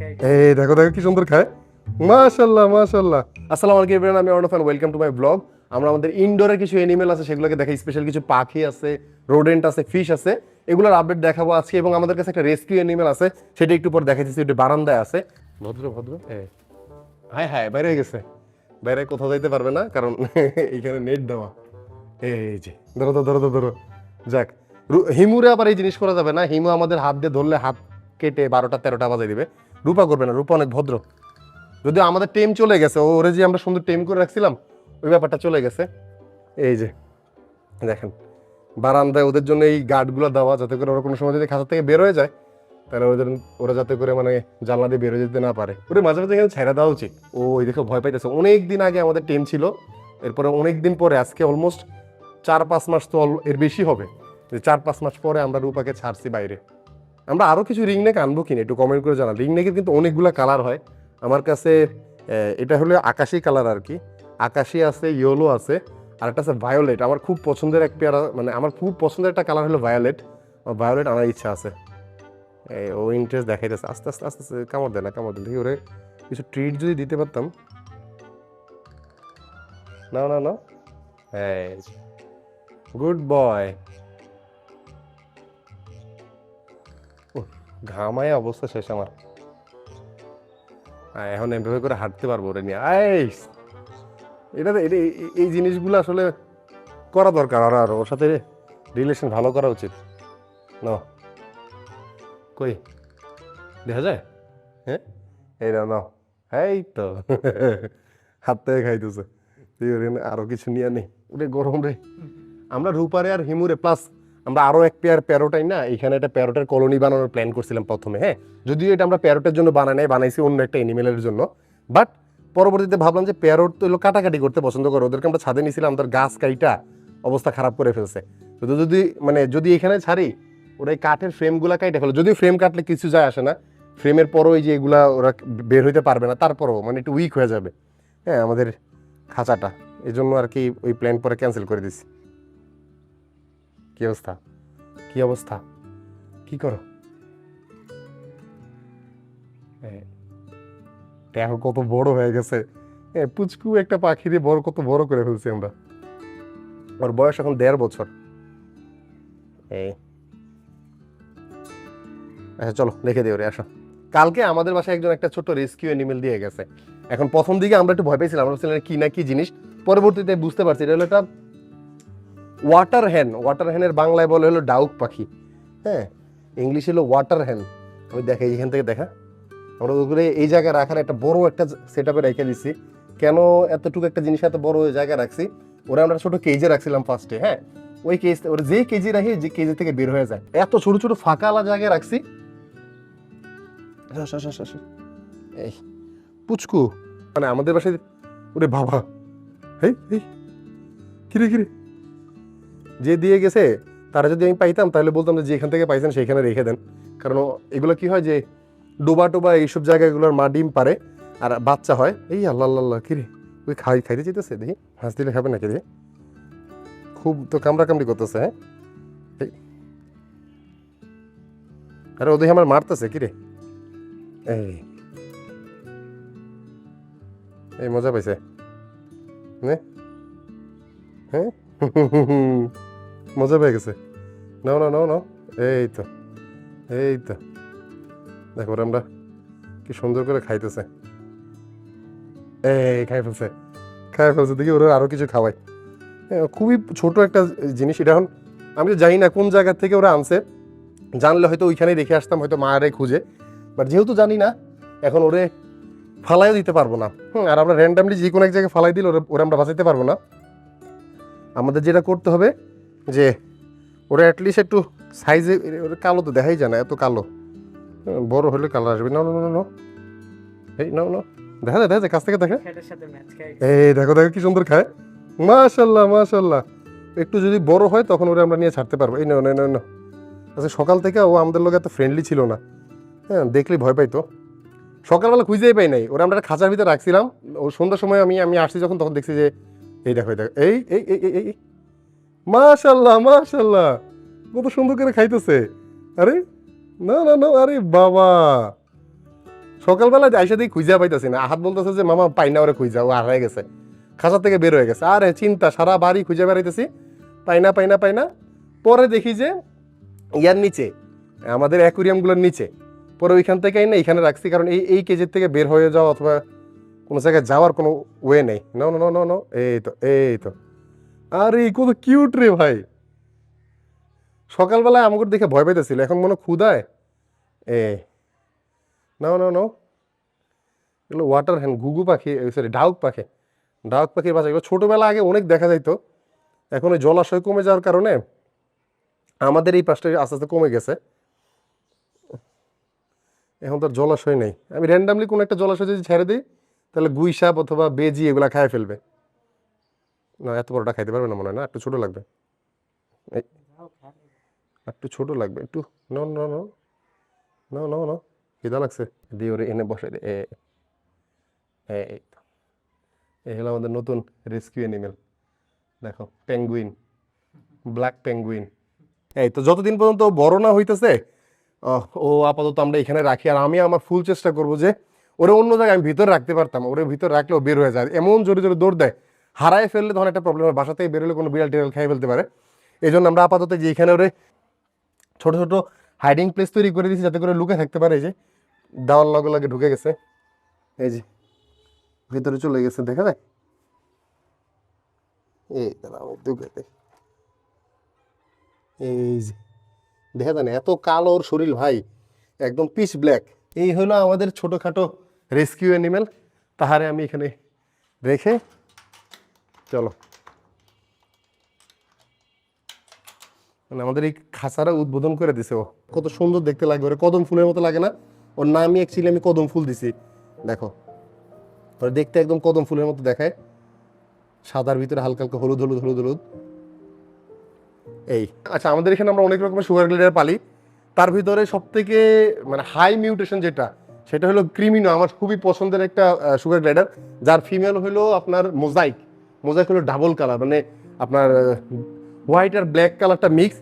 এই দেখো দেখো কি সুন্দর খায়। মাশাল্লাহ মাশাল্লাহ আসসালামু আলাইকুম এভরিওয়ান আমি Arnab welcome to my blog আমরা আমাদের ইনডোরে কিছু এনিমেল আছে সেগুলোকে দেখাই। স্পেশাল কিছু পাখি আছে রোডেন্ট আছে ফিশ আছে। এগুলোর আপডেট দেখাবো আজকে এবং আমাদের কাছে একটা রেস্কিউ এনিমেল আছে সেটা একটু পর দেখাইতেছি ওটা বারান্দায় আছে। ভদ্র ভদ্র। হায় হায় বাইরে গেছে। বাইরে কোথাও যাইতে পারবে না কারণ এইখানে নেট দেওয়া। এই যে ধরো ধরো ধরো ধরো, ধরো। যাক রু- হিমুরে আবার এই জিনিস করা যাবে না। হিমু আমাদের হাত দিয়ে ধরলে হাত কেটে বারোটা তেরোটা বাজাই দিবে। রূপা করবে না, রূপা অনেক ভদ্র। যদিও আমাদের টেম চলে গেছে ওরে যে আমরা সুন্দর টেম করে রাখছিলাম, ওই ব্যাপারটা চলে গেছে। এই যে, দেখেন, বারান্দায় ওদের জন্য এই গার্ডগুলো দেওয়া, যাতে করে ওরা কোনো সময় যদি খাঁচা থেকে বের হয়ে যায়, তাহলে ওদের, ওরা যাতে করে মানে জানলা দিয়ে বেরোয় যেতে না পারে। ওরে, মাঝে মাঝে এখানে ছেড়ে দেওয়া উচিত। ও, ওই দেখে, ভয় পাইতেছে। অনেক দিন আগে আমাদের টেম ছিল, এরপরে অনেক দিন পরে, আজকে অলমোস্ট চার পাঁচ মাস তো এর বেশি হবে। যে চার পাঁচ মাস পরে আমরা রূপাকে ছাড়ছি বাইরে। আমরা আরও কিছু রিং নেক আনব কিনা, একটু কমেন্ট করে জানা রিং নেকের কিন্তু অনেকগুলো কালার হয়। আমার কাছে এটা হলো আকাশি কালার আর কি আকাশি আছে ইয়েলো আছে, আর একটা আছে ভায়োলেট আমার খুব পছন্দের এক পেয়ারা মানে আমার খুব পছন্দের একটা কালার হলো ভায়োলেট ভায়োলেট আনার ইচ্ছা আছে। ও ইন্টারেস্ট দেখাইতেছে। আস্তে আস্তে আস্তে আস্তে, কামড় দেয় না, কামড় দেয় দেখি ওরে কিছু ট্রিট যদি দিতে পারতাম। না না না হ্যাঁ গুড বয় ঘামায় অবস্থা শেষ আমার। এখন এভাবে করে হাঁটতে পারব ওরে নিয়ে আইস এটা এটা- এই- জিনিসগুলো আসলে করা দরকার আর আর ওর সাথে রিলেশন ভালো করা উচিত। ন কই? দেখা যায়? হ্যাঁ? এই না নাও। এই তো। হাত থেকে খাইতেছে আরও কিছু নিয়ে নেই ওরে গরম রে। আমরা রূপারে আর হিমুরে প্লাস আমরা আরও এক পেয়ার প্যারোটাই না এখানে একটা প্যারোটের কলোনি বানানোর প্ল্যান করছিলাম প্রথমে হ্যাঁ? যদিও এটা আমরা প্যারোটের জন্য বানাই নাই, বানাইছি অন্য একটা এনিমেলের জন্য। বাট পরবর্তীতে ভাবলাম যে প্যারোট তো এগুলো কাটাকাটি করতে পছন্দ করে, ওদেরকে আমরা ছাদে নিয়েছিলাম আমাদের গাছ কাইটা অবস্থা খারাপ করে ফেলছে। তো যদি মানে যদি এখানে ছাড়ি, ওরা এই কাঠের ফ্রেমগুলো কাইটে ফেলো, যদিও ফ্রেম কাটলে কিছু যায় আসে না ফ্রেমের পরও এই যে এগুলা ওরা বের হইতে পারবে না, তারপরও মানে একটু উইক হয়ে যাবে হ্যাঁ আমাদের খাঁচাটা। এই জন্য আর কি ওই প্ল্যান পরে ক্যান্সেল করে দিছি। কি অবস্থা? কি অবস্থা? কি করো? দেখো কত বড় হয়ে গেছে। এ, পুচকু একটা পাখি দিয়ে বড় কত বড় করে ফেলছি আমরা। ওর বয়স এখন দেড় বছর। আচ্ছা চলো লিখে দিও রে আসো। কালকে আমাদের বাসায় একজন একটা ছোট রেস্কিউ অ্যানিমেল দিয়ে গেছে। এখন প্রথম দিকে আমরা একটু ভয় পেয়েছিলাম আমরা ভাবছিলাম কি না কি জিনিস। পরবর্তীতে বুঝতে পারছি এটা হলো একটা ওয়াটার হ্যান ওয়াটার হ্যানের বাংলায় বলে হলো ডাউক পাখি। হ্যাঁ ইংলিশ হলো ওয়াটার হ্যান আমি দেখাই এখান থেকে দেখা। আমরা ওগুলো এই জায়গায় রাখার একটা বড় একটা সেট আপে রেখে দিচ্ছি কেন এতটুকু একটা জিনিস এত বড় জায়গায় রাখছি? ওরা আমরা ছোট কেজে রাখছিলাম ফার্স্টে হ্যাঁ? ওই কেজ ওরা যে কেজি রাখি, যে কেজি থেকে বের হয়ে যায়। এত ছোট ছোট ফাঁকালা জায়গায় রাখছি। এই, পুচকু। মানে আমাদের বাসায়, ওরে বাবা। হেই হেই। কিরে কিরে? যে দিয়ে গেছে, তারা যদি আমি পাইতাম, তাহলে বলতাম যে যেখান থেকে পাইছেন সেইখানে রেখে দেন। কারণ এগুলো কি হয় যে, ডোবা টোবা এইসব জায়গাগুলোর মা ডিম পারে, আর বাচ্চা হয়। এই আল্লাহ আল্লাহ কিরে ওই খাই, খাইতে চাইতেছে? দেখি, হাঁস দিলে খাবে নাকি দেখি খুব তো কামড়া কামড়ি করতেছে হ্যাঁ। আরে ওদের আমার মারতেছে কিরে এই। এই মজা পাইছে। নে। হ্যাঁ? মজা পেয়ে গেছে। নাও না নাও নাও। এই তো এই তো। দেখো আমরা কি সুন্দর করে খাইতেছে। এই খাই ফেলছে খাই ফেলছে। দেখি ওরা আরও কিছু খাওয়াই খুবই ছোট একটা জিনিস এটা এখন। আমি তো জানি না কোন জায়গা থেকে ওরা আনছে। জানলে হয়তো ওইখানেই রেখে আসতাম, হয়তো মায়েরাই খুঁজে। বাট যেহেতু জানি না, এখন ওরে ফালাইও দিতে পারব না। হুম, আর আমরা র্যান্ডামলি যে কোনো এক জায়গায় ফালাই দিলে ওরা ওরা আমরা বাঁচাইতে পারব না। আমাদের যেটা করতে হবে যে ওরা অ্যাটলিস্ট একটু সাইজে ওরা কালো তো দেখাই যায় না এত কালো। হ্যাঁ, বড় হলে কালার আসবে। না না না এই না না দেখা যায় দেখা যায় কাছ থেকে দেখা। এই দেখো দেখো কি সুন্দর খায়। মাশাল্লাহ মাশাল্লাহ। একটু যদি বড় হয় তখন ওরা আমরা নিয়ে ছাড়তে পারব। এই না না না আচ্ছা সকাল থেকে ও আমাদের লোক এত ফ্রেন্ডলি ছিল না। হ্যাঁ দেখলেই ভয় পাইতো। সকালবেলা খুঁজেই পাই নাই। ওরা আমরা একটা খাঁচার ভিতরে রাখছিলাম। ও সন্ধ্যার সময় আমি আমি আসছি যখন তখন দেখছি যে এই দেখো এই দেখো। এই এই, এই এই। মাশাল্লাহ মাশাল্লাহ। কত সুন্দর করে খাইতেছে। আরে, না না না, আরে বাবা। সকালবেলা আইসা দিয়ে খুঁজা পাইতেছি না। হাত বলতেছে যে, মামা, পাই না, ওরে খুঁজা, ও হারাই গেছে। খাঁচা থেকে বের হয়ে গেছে। আরে, চিন্তা, সারা বাড়ি খুঁজে বেড়াইতেছি। পাই না পাই না পাই না। পরে দেখি যে, ইয়ার নিচে, আমাদের অ্যাকুরিয়ামগুলোর নিচে। পরে ওইখান থেকে না এখানে রাখছি, কারণ এই এই কেজের থেকে বের হয়ে যাওয়া অথবা কোনো জায়গায় যাওয়ার কোনো ওয়ে নেই। নো নো নো নো এই তো এই তো। আরে, কত কিউট রে ভাই। সকালবেলায় আমাকে দেখে ভয় পাইতেছিল, এখন মনে ক্ষুদায় এ নো নো নাও। এগুলো ওয়াটার হ্যান্ড ঘুঘু পাখি সরি ডাউক পাখি। ডাউক পাখির বাচ্চা এগুলো ছোটোবেলা আগে অনেক দেখা যাইতো। এখন ওই জলাশয় কমে যাওয়ার কারণে আমাদের এই পাশটা আস্তে আস্তে কমে গেছে। এখন তো আর জলাশয় নেই। আমি র্যান্ডামলি কোনো একটা জলাশয় যদি ছেড়ে দিই, তাহলে গুই সাপ অথবা বেজি এগুলা খায় ফেলবে। না, এত বড়টা খাইতে পারবে না মনে হয়, না? একটু ছোটো লাগবে। একটু ছোটো লাগবে, একটু নো নো নো নো খিদা লাগছে। দিয়ে ওরে এনে বসে এ এই হলো আমাদের নতুন রেস্কিউ অ্যানিমেল। দেখো, পেঙ্গুইন, ব্ল্যাক পেঙ্গুইন। এই তো যতদিন পর্যন্ত বড় না হইতেছে ও আপাতত আমরা এখানে রাখি। আর আমি আমার ফুল চেষ্টা করব যে, ওরে অন্য জায়গায় আমি ভিতরে রাখতে পারতাম। ওরে ভিতরে রাখলেও বের হয়ে যায়। এমন জোরে জোরে দৌড় দেয় হারায় ফেললে তখন একটা প্রবলেম হয় বাসা থেকে বেরোলে কোনো বিড়াল টিড়াল খেয়ে ফেলতে পারে। এই জন্য আমরা আপাতত যে এখানে ওরে ছোট ছোট হাইডিং প্লেস তৈরি করে দিয়েছি যাতে করে লুকে থাকতে পারে এই যে। দেওয়ার লগে লগে ঢুকে গেছে। এই যে, ভিতরে চলে গেছে, দেখা যায়? এই ঢুকে এই যে, দেখা যায় না, এত কালো ওর শরীর ভাই, একদম পিচ ব্ল্যাক এই হলো আমাদের ছোটোখাটো রেস্কিউ অ্যানিমেল তাহারে আমি এখানে রেখে চলো। মানে আমাদের এই খাঁচারা উদ্বোধন করে দিছে ও। কত সুন্দর দেখতে লাগে ওরে কদম ফুলের মতো লাগে না? ওর নামই অ্যাকচুয়ালি আমি কদম ফুল দিছি। দেখো, ওরা দেখতে একদম কদম ফুলের মতো দেখায়। সাদার ভিতরে হালকা হালকা হলুদ হলুদ হলুদ হলুদ। এই আচ্ছা আমাদের এখানে আমরা অনেক রকমের সুগার গ্লেডার পালি। তার ভিতরে সব থেকে মানে হাই মিউটেশন যেটা, সেটা হলো ক্রিমিনো, আমার খুবই পছন্দের একটা সুগার গ্লেডার যার ফিমেল হলো আপনার মোজাইক মোজাইক হলো ডাবল কালার মানে আপনার হোয়াইট আর ব্ল্যাক কালারটা mix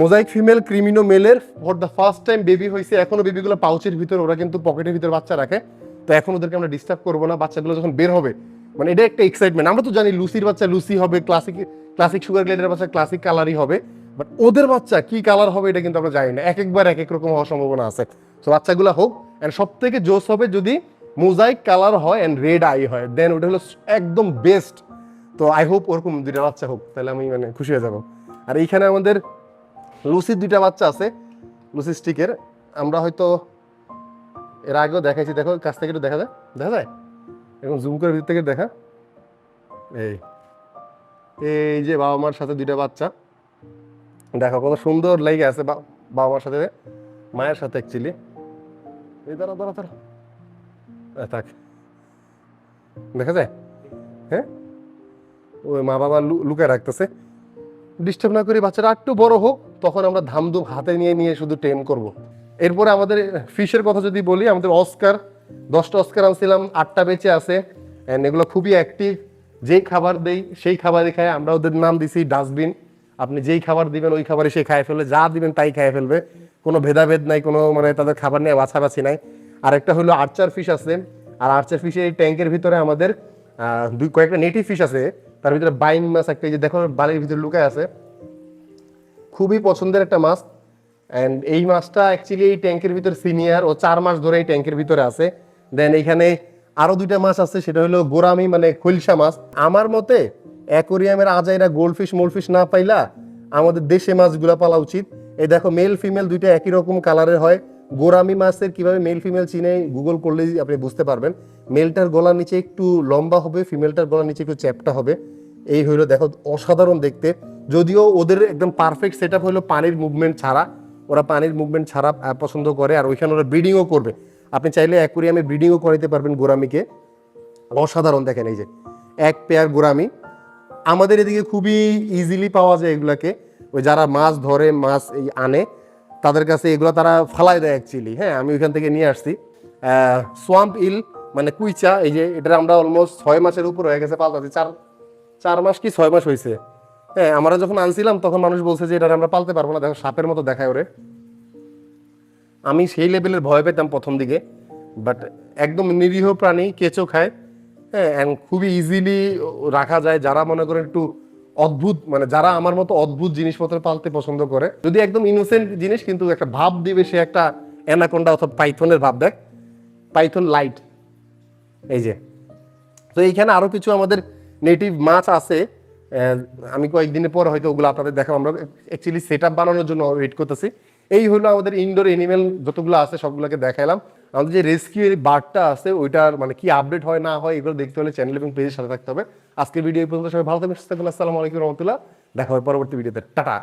mosaic female ক্রিমিনো মেলের for the first time baby হয়েছে, এখনও বেবিগুলো পাউচের ভিতরে, ওরা কিন্তু পকেটের ভিতরে বাচ্চা রাখে। তো এখন ওদেরকে আমরা ডিস্টার্ব করব না, বাচ্চাগুলো যখন বের হবে মানে এটা একটা এক্সাইটমেন্ট আমরা তো জানি লুসির বাচ্চা লুসি হবে ক্লাসিক ক্লাসিক সুগার গ্লেডের বাচ্চা ক্লাসিক কালারই হবে। বাট ওদের বাচ্চা কি কালার হবে এটা কিন্তু আমরা জানি না। এক একবার এক এক রকম হওয়ার সম্ভাবনা আছে। তো বাচ্চাগুলো হোক অ্যান্ড সব থেকে জোস হবে যদি মোজাইক কালার হয় অ্যান্ড রেড আই হয়। দেন ওটা হলো একদম বেস্ট তো আই হোপ ওরকম দুইটা বাচ্চা হোক, তাহলে আমি মানে খুশি হয়ে যাব। আর এইখানে আমাদের লুসির দুইটা বাচ্চা আছে লুসি স্টিকের আমরা হয়তো এর আগেও দেখাইছি, দেখো, কাছ থেকে একটু দেখা যায়? দেখা যায়? এখন জুম করে ভিতর থেকে দেখা? এই এই যে বাবা মার সাথে দুইটা বাচ্চা। দেখো, কত সুন্দর লেগে আছে বাবা মার সাথে, মায়ের সাথে অ্যাকচুয়ালি এই দাঁড়া দাঁড়া দাঁড়া থাক। দেখা যায়? হ্যাঁ? ওই মা বাবা লুকায় রাখতেছে। ডিস্টার্ব না করে বাচ্চারা একটু বড় হোক, তখন আমরা ধামধুম হাতে নিয়ে নিয়ে শুধু ট্রেন করব। এরপরে আমাদের ফিশের কথা যদি বলি, আমাদের অস্কার দশটা অস্কার আনছিলাম, আটটা বেঁচে আছে। অ্যান্ড এগুলো খুবই অ্যাক্টিভ যেই খাবার দেই, সেই খাবারই খায়। আমরা ওদের নাম দিছি ডাস্টবিন আপনি যেই খাবার দিবেন, ওই খাবারই সে খায় ফেলবে। যা দিবেন, তাই খায় ফেলবে। কোনো ভেদাভেদ নাই, কোনো মানে তাদের খাবার নিয়ে বাছাবাছি নাই। আর একটা হলো আর্চার ফিশ আছে। আর আর্চার ফিশের এই ট্যাঙ্কের ভিতরে আমাদের দুই, কয়েকটা নেটিভ ফিশ আছে। তার ভিতরে বাইন মাছ একটা এই যে দেখো বালির ভিতরে লুকায় আছে। খুবই পছন্দের একটা মাছ। অ্যান্ড এই মাছটা অ্যাকচুয়ালি এই ট্যাঙ্কের ভিতরে সিনিয়র ও চার মাস ধরে এই ট্যাঙ্কের ভিতরে আছে। দেন এইখানে আরও দুইটা মাছ আছে, সেটা হলো গোরামি মানে খৈলসা মাছ। আমার মতে অ্যাকোরিয়ামের আজাইরা গোল্ডফিশ মোলফিশ না পাইলা আমাদের দেশে মাছগুলা পালা উচিত। এই দেখো মেল ফিমেল দুইটা একই রকম কালারের হয়। গোরামি মাছের কীভাবে মেল ফিমেল চিনে গুগল করলেই আপনি বুঝতে পারবেন। মেলটার গলার নিচে একটু লম্বা হবে ফিমেলটার গলার নিচে একটু চ্যাপটা হবে। এই হইল দেখো, অসাধারণ দেখতে। যদিও ওদের একদম পারফেক্ট সেট আপ হলো পানির মুভমেন্ট ছাড়া। ওরা পানির মুভমেন্ট ছাড়া পছন্দ করে আর ওইখানে ওরা ব্রিডিংও করবে। আপনি চাইলে অ্যাকুরিয়ামে ব্রিডিংও করাইতে পারবেন গোরামিকে। অসাধারণ দেখেন এই যে, এক পেয়ার গোরামি। আমাদের এদিকে খুবই ইজিলি পাওয়া যায় এগুলাকে। ওই যারা মাছ ধরে, মাছ এই আনে তাদের কাছে এগুলো তারা ফালাই দেয় অ্যাকচুয়ালি হ্যাঁ আমি ওইখান থেকে নিয়ে আসছি। সোয়াম্প ইল মানে কুইচা, এই যে এটা আমরা অলমোস্ট ছয় মাসের উপর হয়ে গেছে পাল্টাতে চার চার মাস কি ছয় মাস হয়েছে হ্যাঁ আমরা যখন আনছিলাম, তখন মানুষ বলছে যে এটা আমরা পালতে পারব না। দেখো, সাপের মতো দেখায় ওরে। আমি সেই লেভেলের ভয় পেতাম প্রথম দিকে। বাট একদম নিরীহ প্রাণী, কেঁচো খায়। হ্যাঁ খুবই ইজিলি রাখা যায়। যারা মনে করেন একটু অদ্ভুত মানে যারা আমার মতো অদ্ভুত জিনিসপত্র পালতে পছন্দ করে, যদি একদম ইনোসেন্ট জিনিস, কিন্তু একটা ভাব দিবে সে একটা অ্যানাকোন্ডা অথবা পাইথনের ভাব, দেখ। পাইথন লাইট এই যে। তো এইখানে আরও কিছু আমাদের নেটিভ মাছ আছে। আমি কয়েকদিনের পর হয়তো ওগুলো আপনাদের দেখাবো। আমরা অ্যাকচুয়ালি সেট বানানোর জন্য ওয়েট করতেছি। এই হলো আমাদের ইনডোর এনিমেল যতগুলো আছে, সবগুলোকে দেখাইলাম। আমাদের যে রেস্কিউ বার্ডটা আছে, ওইটার মানে কি আপডেট হয়, না হয়, এগুলো দেখতে হলে চ্যানেল এবং পেজের সাথে থাকতে হবে। আজকের ভিডিও পর্যন্ত, সবাই ভালো থাকবেন, সুস্থ থাকবেন, আসসালামু আলাইকুম রহমতুল্লাহ। দেখা হবে পরবর্তী ভিডিওতে টাটা।